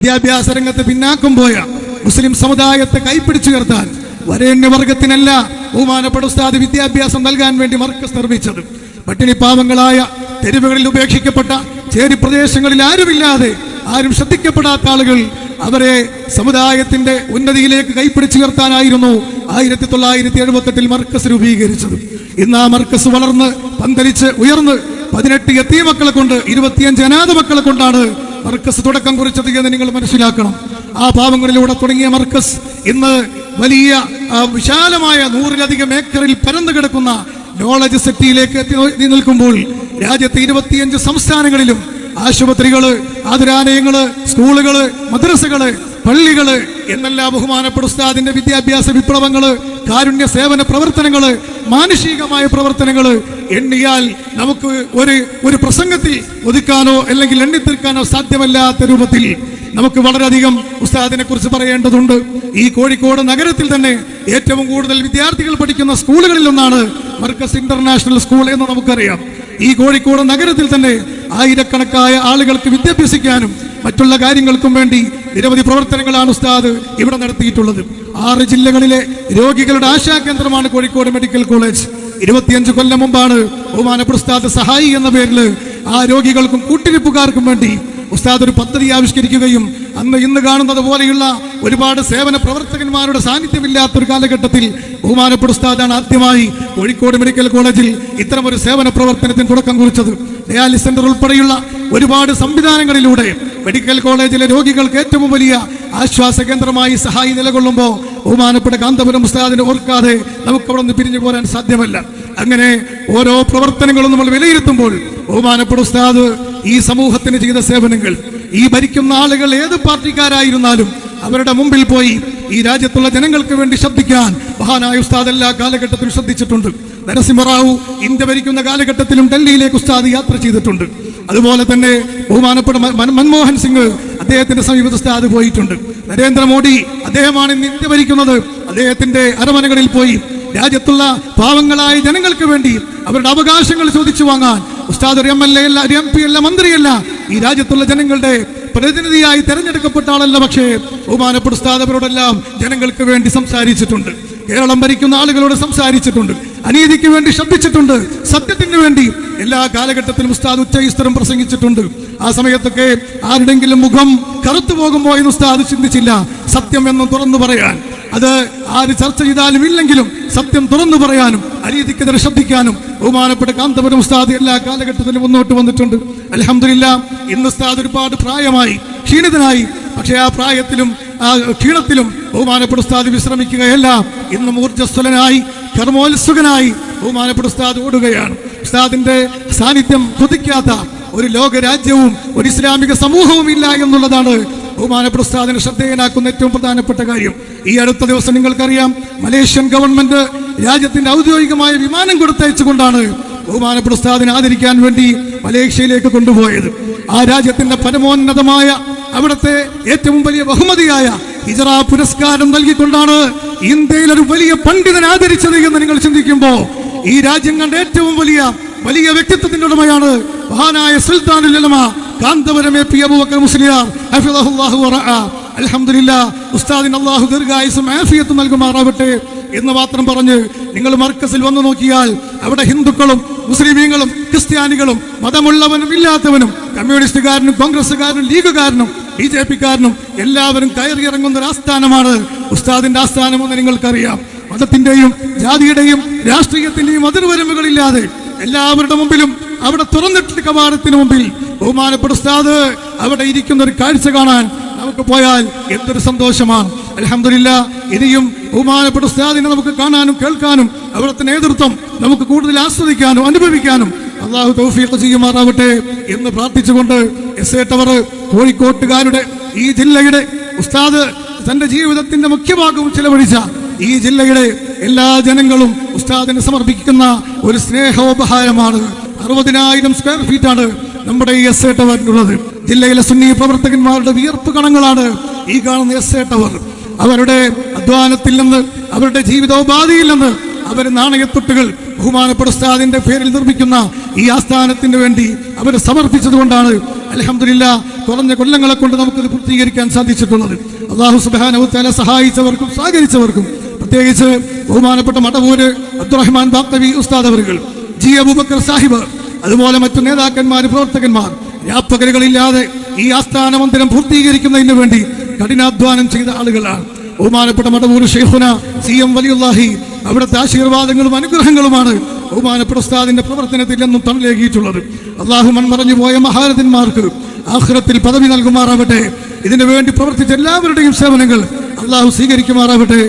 വിദ്യാഭ്യാസ രംഗത്ത് പിന്നാക്കം പോയ മുസ്ലിം സമുദായത്തെ കൈപ്പിടിച്ചുയർത്താൻ വരേണ്യവർഗത്തിനല്ല ബഹുമാനപ്പെട്ട ഉസ്താദ് വിദ്യാഭ്യാസം നൽകാൻ വേണ്ടി മർക്കസ് നിർമ്മിച്ചത്. പട്ടിണി പാവങ്ങളായ തെരുവുകളിൽ ഉപേക്ഷിക്കപ്പെട്ട ചേരി പ്രദേശങ്ങളിൽ ആരുമില്ലാതെ ആരും ശ്രദ്ധിക്കപ്പെടാത്ത ആളുകൾ അവരെ സമുദായത്തിന്റെ ഉന്നതിയിലേക്ക് കൈപ്പിടിച്ചുയർത്താനായിരുന്നു ആയിരത്തി തൊള്ളായിരത്തി എഴുപത്തെട്ടിൽ മർക്കസ് രൂപീകരിച്ചത്. ഇന്ന് ആ മർക്കസ് വളർന്ന് പന്തലിച്ച് ഉയർന്ന് പതിനെട്ട് എത്തിയ മക്കളെ കൊണ്ട് ഇരുപത്തിയഞ്ച് അനാഥ മക്കളെ കൊണ്ടാണ് മർക്കസ് തുടക്കം കുറിച്ചത് എന്ന് നിങ്ങൾ മനസ്സിലാക്കണം. ആ പാവങ്ങളിലൂടെ തുടങ്ങിയ മർക്കസ് ഇന്ന് വലിയ വിശാലമായ നൂറിലധികം ഏക്കറിൽ പരന്നു കിടക്കുന്ന നോളജ് സിറ്റിയിലേക്ക് എത്തി നിൽക്കുമ്പോൾ രാജ്യത്തെ ഇരുപത്തിയഞ്ച് സംസ്ഥാനങ്ങളിലും ആശുപത്രികൾ ആതുരാലയങ്ങൾ സ്കൂളുകൾ മദ്രസകൾ പള്ളികൾ എന്നെല്ലാം ബഹുമാനപ്പെട്ട ഉസ്താദിന്റെ വിദ്യാഭ്യാസ വിപ്ലവങ്ങൾ കാരുണ്യ സേവന പ്രവർത്തനങ്ങൾ മാനുഷികമായ പ്രവർത്തനങ്ങൾ എണ്ണിയാൽ നമുക്ക് ഒരു ഒരു പ്രസംഗത്തിൽ ഒതുക്കാനോ അല്ലെങ്കിൽ എണ്ണിത്തീർക്കാനോ സാധ്യമല്ലാത്ത രൂപത്തിൽ നമുക്ക് വളരെയധികം ഉസ്താദിനെ കുറിച്ച് പറയേണ്ടതുണ്ട്. ഈ കോഴിക്കോട് നഗരത്തിൽ തന്നെ ഏറ്റവും കൂടുതൽ വിദ്യാർത്ഥികൾ പഠിക്കുന്ന സ്കൂളുകളിൽ ഒന്നാണ് മർക്കസ് ഇന്റർനാഷണൽ സ്കൂൾ എന്ന് നമുക്കറിയാം. ഈ കോഴിക്കോട് നഗരത്തിൽ തന്നെ ആയിരക്കണക്കായ ആളുകൾക്ക് വിദ്യാഭ്യസിക്കാനും മറ്റുള്ള കാര്യങ്ങൾക്കും വേണ്ടി നിരവധി പ്രവർത്തനങ്ങളാണ് ഉസ്താദ് ഇവിടെ നടത്തിയിട്ടുള്ളത്. ആറ് ജില്ലകളിലെ രോഗികളുടെ ആശാ കേന്ദ്രമാണ് കോഴിക്കോട് മെഡിക്കൽ കോളേജ്. ഇരുപത്തിയഞ്ച് കൊല്ലം മുമ്പാണ് ബഹുമാനപ്പെട്ട ഉസ്താദ് സഹായി എന്ന പേരിൽ ആ രോഗികൾക്കും കൂട്ടിരിപ്പുകാർക്കും വേണ്ടി ഉസ്താദ് ഒരു പദ്ധതി ആവിഷ്കരിക്കുകയും അന്ന് ഇന്ന് കാണുന്നത് പോലെയുള്ള ഒരുപാട് സേവന പ്രവർത്തകന്മാരുടെ സാന്നിധ്യമില്ലാത്ത ഒരു കാലഘട്ടത്തിൽ ബഹുമാനപ്പെട്ട ഉസ്താദാണ് ആദ്യമായി കോഴിക്കോട് മെഡിക്കൽ കോളേജിൽ ഇത്തരം ഒരു സേവന പ്രവർത്തനത്തിന് തുടക്കം കുറിച്ചത്. ഡയാലിസ് സെന്റർ ഉൾപ്പെടെയുള്ള ഒരുപാട് സംവിധാനങ്ങളിലൂടെ മെഡിക്കൽ കോളേജിലെ രോഗികൾക്ക് ഏറ്റവും വലിയ ആശ്വാസ കേന്ദ്രമായി സഹായി നിലകൊള്ളുമ്പോൾ ബഹുമാനപ്പെട്ട കാന്തപുരം ഉസ്താദിനെ ഓർക്കാതെ നമുക്ക് അവിടെ നിന്ന് പിരിഞ്ഞു പോരാൻ സാധ്യമല്ല. അങ്ങനെ ഓരോ പ്രവർത്തനങ്ങളും നമ്മൾ വിലയിരുത്തുമ്പോൾ ബഹുമാനപ്പെട്ട ഉസ്താദ് ഈ സമൂഹത്തിന് ചെയ്ത സേവനങ്ങൾ ഈ ഭരിക്കുന്ന ആളുകൾ ഏത് പാർട്ടിക്കാരായിരുന്നാലും അവരുടെ മുമ്പിൽ പോയി ഈ രാജ്യത്തുള്ള ജനങ്ങൾക്ക് വേണ്ടി ശബ്ദിക്കാൻ മഹാനായ ഉസ്താദ് എല്ലാ കാലഘട്ടത്തിലും ശ്രദ്ധിച്ചിട്ടുണ്ട്. നരസിംഹറാവു ഇന്ത്യ ഭരിക്കുന്ന കാലഘട്ടത്തിലും ഡൽഹിയിലേക്ക് ഉസ്താദ് യാത്ര ചെയ്തിട്ടുണ്ട്. അതുപോലെ തന്നെ ബഹുമാനപ്പെട്ട മൻമോഹൻ സിംഗ് അദ്ദേഹത്തിന്റെ സമീപത്ത് ഉസ്താദ് പോയിട്ടുണ്ട്. നരേന്ദ്രമോദി അദ്ദേഹമാണ് ഇന്ന് ഇന്ത്യ ഭരിക്കുന്നത്. അദ്ദേഹത്തിന്റെ അരമനകളിൽ പോയി രാജ്യത്തുള്ള പാവങ്ങളായ ജനങ്ങൾക്ക് വേണ്ടി അവരുടെ അവകാശങ്ങൾ ചോദിച്ചു വാങ്ങാൻ ഉസ്താദ് ഒരു എം എൽ എ അല്ല ഒരു എം പി അല്ല മന്ത്രിയല്ല. ഈ രാജ്യത്തുള്ള ജനങ്ങളുടെ പ്രതിനിധിയായി തെരഞ്ഞെടുക്കപ്പെട്ട ആളല്ല പക്ഷേ ബഹുമാനപ്പെട്ട ഉസ്താദ് അവരോടെല്ലാം ജനങ്ങൾക്ക് വേണ്ടി സംസാരിച്ചിട്ടുണ്ട്. കേരളം ഭരിക്കുന്ന ആളുകളോട് സംസാരിച്ചിട്ടുണ്ട്. അനീതിക്ക് വേണ്ടി ശബ്ദിച്ചിട്ടുണ്ട് സത്യത്തിന് വേണ്ടി എല്ലാ കാലഘട്ടത്തിലും ഉസ്താദ് ഉച്ചയിസ്തരം പ്രസംഗിച്ചിട്ടുണ്ട്. ആ സമയത്തൊക്കെ ആരുടെങ്കിലും മുഖം കറുത്തു പോകുമ്പോൾ എന്ന് ഉസ്താദ് ചിന്തിച്ചില്ല. സത്യം എന്ന് തുറന്നു പറയാൻ. അത് ആര് ചർച്ച ചെയ്താലും ഇല്ലെങ്കിലും സത്യം തുറന്നു പറയാനും അനീതിക്കെതിരെ ശബ്ദിക്കാനും ബഹുമാനപ്പെട്ട കാന്തപുരം ഉസ്താദ് എല്ലാ കാലഘട്ടത്തിലും മുന്നോട്ട് വന്നിട്ടുണ്ട്. അലഹമില്ല ഇന്ന് ഉസ്താദ് ഒരുപാട് പ്രായമായി ക്ഷീണിതനായി. പക്ഷേ ആ പ്രായത്തിലും ആ ക്ഷീണത്തിലും ബഹുമാനപ്പെട്ട ഉസ്താദ് വിശ്രമിക്കുകയല്ല. ഇന്നും ഊർജസ്വലനായി കർമ്മോത്സുകനായി ബഹുമാനപ്പെട്ട ഉസ്താദ് ഓടുകയാണ്. ഉസ്താദിന്റെ സാന്നിധ്യം കൊതിക്കാത്ത ഒരു ലോകരാജ്യവും ഒരു ഇസ്ലാമിക സമൂഹവും ഇല്ല എന്നുള്ളതാണ് ബഹുമാനപ്പെട്ട ഉസ്താദിനെ ശ്രദ്ധേയനാക്കുന്ന ഏറ്റവും പ്രധാനപ്പെട്ട കാര്യം. ഈ അടുത്ത ദിവസം നിങ്ങൾക്കറിയാം മലേഷ്യൻ ഗവൺമെന്റ് രാജ്യത്തിന്റെ ഔദ്യോഗികമായ വിമാനം കൊടുത്തയച്ചുകൊണ്ടാണ് ബഹുമാനപ്പെട്ട ഉസ്താദിനെ ആദരിക്കാൻ വേണ്ടി മലേഷ്യയിലേക്ക് കൊണ്ടുപോയത്. ആ രാജ്യത്തിന്റെ പരമോന്നതമായ അവിടുത്തെ ഏറ്റവും വലിയ ബഹുമതിയായ ഹിജറ പുരസ്കാരം നൽകിക്കൊണ്ടാണ് ഇന്ത്യയിൽ ഒരു വലിയ പണ്ഡിതൻ ആദരിച്ചത് എന്ന് നിങ്ങൾ ചിന്തിക്കുമ്പോൾ ഈ രാജ്യം കണ്ട ഏറ്റവും വലിയ വലിയ വ്യക്തിത്വത്തിന്റെ ഉടമയാണ് മഹാനായ സുൽത്താൻ കാന്തപുരം എ പി അബുബക്കർ മുസ്ലിയാർ. അൽഹംദുലില്ലാ ഉസ്താദിന് അള്ളാഹു ദീർഘായുസും ആഫിയത്തും നൽകുമാറാവട്ടെ എന്ന് മാത്രം പറഞ്ഞ് നിങ്ങൾ മർക്കസിൽ വന്നു നോക്കിയാൽ അവിടെ ഹിന്ദുക്കളും മുസ്ലിമീങ്ങളും ക്രിസ്ത്യാനികളും മതമുള്ളവനും ഇല്ലാത്തവനും കമ്മ്യൂണിസ്റ്റുകാരനും കോൺഗ്രസ്സുകാരനും ലീഗുകാരനും ബി ജെ പിക്കാരനും എല്ലാവരും കയറിയിറങ്ങുന്ന ഒരു ആസ്ഥാനമാണ്. ഉസ്താദിന്റെ ആസ്ഥാനമെന്ന് നിങ്ങൾക്കറിയാം. മതത്തിന്റെയും ജാതിയുടെയും രാഷ്ട്രീയത്തിന്റെയും അതിർവരമ്പുകളില്ലാതെ എല്ലാവരുടെ മുമ്പിലും അവിടെ തുറന്നിട്ടുള്ള കവാടത്തിന് മുമ്പിൽ ബഹുമാനപ്പെടുത്താതെ അവിടെ ഇരിക്കുന്ന ഒരു കാഴ്ച കാണാൻ നമുക്ക് പോയാൽ എന്തൊരു സന്തോഷമാണ്. അലഹമില്ല ഇനിയും ബഹുമാനപ്പെട്ട ഉസ്താദിനെ നമുക്ക് കാണാനും കേൾക്കാനും അവിടുത്തെ നേതൃത്വം നമുക്ക് കൂടുതൽ ആസ്വദിക്കാനും അനുഭവിക്കാനും അള്ളാഹു തൗഫീഖ് ചെയ്യുമാറാവട്ടെ എന്ന് പ്രാർത്ഥിച്ചുകൊണ്ട് എസ് എ ടവർ കോഴിക്കോട്ടുകാരുടെ ഈ ജില്ലയുടെ ഉസ്താദ് തന്റെ ജീവിതത്തിന്റെ മുഖ്യഭാഗവും ചിലവഴിച്ച ഈ ജില്ലയുടെ എല്ലാ ജനങ്ങളും ഉസ്താദിന് സമർപ്പിക്കുന്ന ഒരു സ്നേഹോപഹാരമാണ്. അറുപതിനായിരം സ്ക്വയർ ഫീറ്റാണ് നമ്മുടെ ഈ എസ് എ ടവറിനുള്ളത് ജില്ലയിലെ സുന്നി പ്രവർത്തകന്മാരുടെ വിയർപ്പ് കണങ്ങളാണ് ഈ കാണുന്ന എസ് എ ടവർ. അവരുടെ അധ്വാനത്തിൽ നിന്ന് അവരുടെ ജീവിതോപാധിയിൽ നിന്ന് അവർ നാണയത്തൊട്ടുകൾ ബഹുമാനപ്പെട്ട ഉസ്താദിന്റെ പേരിൽ നിർമ്മിക്കുന്ന ഈ ആസ്ഥാനത്തിന് വേണ്ടി അവർ സമർപ്പിച്ചതുകൊണ്ടാണ് അലഹമില്ല കുറഞ്ഞ കൊല്ലങ്ങളെ കൊണ്ട് നമുക്കത് പൂർത്തീകരിക്കാൻ സാധിച്ചിട്ടുള്ളത്. അള്ളാഹു സുബാനവുത്താല സഹായിച്ചവർക്കും സഹകരിച്ചവർക്കും പ്രത്യേകിച്ച് ബഹുമാനപ്പെട്ട മടവൂര് അബ്ദുറഹ്മാൻ ബാക്തവി ഉസ്താദ് അവർ ജി. അബൂബക്കർ സാഹിബ് അതുപോലെ മറ്റു നേതാക്കന്മാർ പ്രവർത്തകന്മാർ രാപ്പകലുകളില്ലാതെ ഈ ആസ്ഥാന മന്ദിരം പൂർത്തീകരിക്കുന്നതിന് വേണ്ടി കഠിനാധ്വാനം ചെയ്ത ആളുകളാണ്. ബഹുമാനപ്പെട്ട മടവൂർ ഷെയ്ഖുന സി എം വലിയുല്ലാഹി അവിടുത്തെ ആശീർവാദങ്ങളും അനുഗ്രഹങ്ങളുമാണ് ബഹുമാനപ്പെട്ട ഉസ്താദിന്റെ പ്രവർത്തനത്തിൽ എന്നും തണലേകിയിട്ടുള്ളത്. അള്ളാഹു മൺമറഞ്ഞു പോയ മഹാരഥന്മാർക്ക് ആഖിറത്തിൽ പദവി നൽകുമാറാവട്ടെ. ഇതിനു വേണ്ടി പ്രവർത്തിച്ച എല്ലാവരുടെയും സേവനങ്ങൾ അള്ളാഹു സ്വീകരിക്കുമാറാവട്ടെ.